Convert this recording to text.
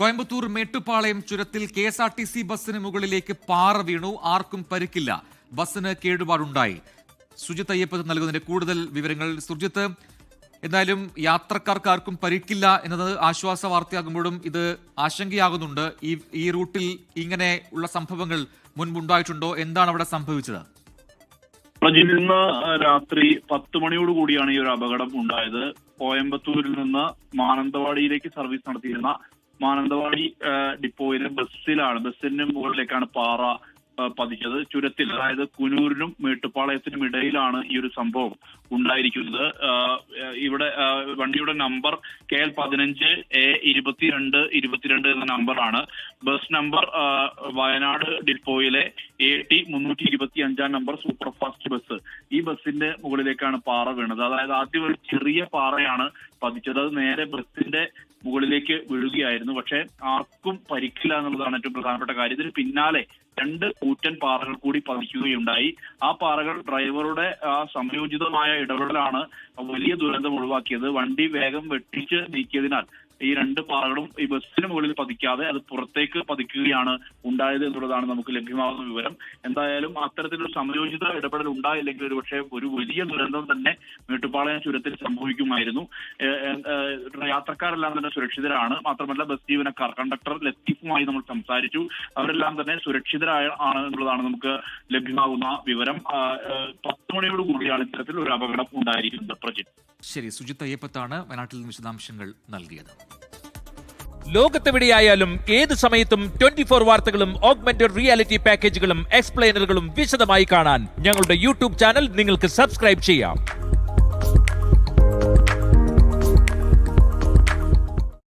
കോയമ്പത്തൂർ മേട്ടുപാളയം ചുരത്തിൽ K S R T C ബസ്സിന് മുകളിലേക്ക് പാറ വീണു. ആർക്കും പരിക്കില്ല. ബസ്സിന് കേടുപാടുണ്ടായി. സുജിത് അയ്യപ്പ നൽകുന്നതിന്റെ കൂടുതൽ വിവരങ്ങൾ സുജിത്ത്. എന്തായാലും യാത്രക്കാർക്ക് ആർക്കും പരിക്കില്ല എന്നത് ആശ്വാസ വാർത്തയാകുമ്പോഴും ഇത് ആശങ്കയാകുന്നുണ്ട്. ഈ ഈ റൂട്ടിൽ ഇങ്ങനെ ഉള്ള സംഭവങ്ങൾ മുൻപുണ്ടായിട്ടുണ്ടോ? എന്താണ് അവിടെ സംഭവിച്ചത്? പ്രജിൻ ഇന്ന് രാത്രി പത്ത് മണിയോട് കൂടിയാണ് ഈ ഒരു അപകടം ഉണ്ടായത്. കോയമ്പത്തൂരിൽ നിന്ന് മാനന്തവാടിയിലേക്ക് സർവീസ് നടത്തിയിരുന്ന മാനന്തവാടി ഡിപ്പോയിലെ ബസ്സിലാണ്. ബസ്സിന് മുകളിലേക്കാണ് പാറ പതിച്ചത്. ചുരത്തിൽ അതായത് കുനൂരിനും മേട്ടുപ്പാളയത്തിനും ഇടയിലാണ് ഈ ഒരു സംഭവം ഉണ്ടായിരിക്കുന്നത്. ഇവിടെ വണ്ടിയുടെ നമ്പർ കെ എൽ പതിനഞ്ച് എ ഇരുപത്തിരണ്ട് ഇരുപത്തിരണ്ട് എന്ന നമ്പറാണ്. ബസ് നമ്പർ വയനാട് ഡിപ്പോയിലെ എ ടി മുന്നൂറ്റി ഇരുപത്തി അഞ്ചാം നമ്പർ സൂപ്പർ ഫാസ്റ്റ് ബസ്. ഈ ബസ്സിന്റെ മുകളിലേക്കാണ് പാറ വീണത്. അതായത് ആദ്യം ഒരു ചെറിയ പാറയാണ് പതിച്ചത്. അത് നേരെ ബസ്സിന്റെ മുകളിലേക്ക് വീഴുകയായിരുന്നു. പക്ഷെ ആർക്കും പരിക്കില്ല എന്നുള്ളതാണ് ഏറ്റവും പ്രധാനപ്പെട്ട കാര്യം. ഇതിന് പിന്നാലെ രണ്ട് ഊറ്റൻ പാറകൾ കൂടി പതിക്കുകയുണ്ടായി. ആ പാറകൾ ഡ്രൈവറുടെ ആ സംയോജിതമായ ഇടപെടലാണ് വലിയ ദുരന്തം ഒഴിവാക്കിയത്. വണ്ടി വേഗം വെട്ടിച്ച് നീക്കിയതിനാൽ ഈ രണ്ട് പാറകളും ഈ ബസ്സിന് മുകളിൽ പതിക്കാതെ അത് പുറത്തേക്ക് പതിക്കുകയാണ് ഉണ്ടായത് എന്നുള്ളതാണ് നമുക്ക് ലഭ്യമാകുന്ന വിവരം. എന്തായാലും അത്തരത്തിലൊരു സംയോജിത ഇടപെടൽ ഉണ്ടായില്ലെങ്കിൽ ഒരു പക്ഷേ ഒരു വലിയ ദുരന്തം തന്നെ മേട്ടുപ്പാളയം ചുരത്തിൽ സംഭവിക്കുമായിരുന്നു. യാത്രക്കാരെല്ലാം തന്നെ സുരക്ഷിതരാണ്. മാത്രമല്ല ബസ് ജീവനക്കാർ കണ്ടക്ടർ ലത്തീഫുമായി നമ്മൾ സംസാരിച്ചു. അവരെല്ലാം തന്നെ സുരക്ഷിതരായ ആണ് എന്നുള്ളതാണ് നമുക്ക് ലഭ്യമാകുന്ന വിവരം. പത്ത് മണിയോട് കൂടിയാണ് ഇത്തരത്തിൽ ഒരു അപകടം ഉണ്ടായിരിക്കുന്നത് പ്രജിത് ശരി സുജിത്ത് അയ്യപ്പത്താണ് വയനാട്ടിൽ വിശദാംശങ്ങൾ നൽകിയത്. ലോകത്തെവിടെയായാലും ഏത് സമയത്തും ട്വന്റി ഫോർ വാർത്തകളും ഓഗ്മെന്റഡ് റിയാലിറ്റി പാക്കേജുകളും എക്സ്പ്ലെയിനറുകളും വിശദമായി കാണാൻ ഞങ്ങളുടെ യൂട്യൂബ് ചാനൽ നിങ്ങൾക്ക് സബ്സ്ക്രൈബ് ചെയ്യാം.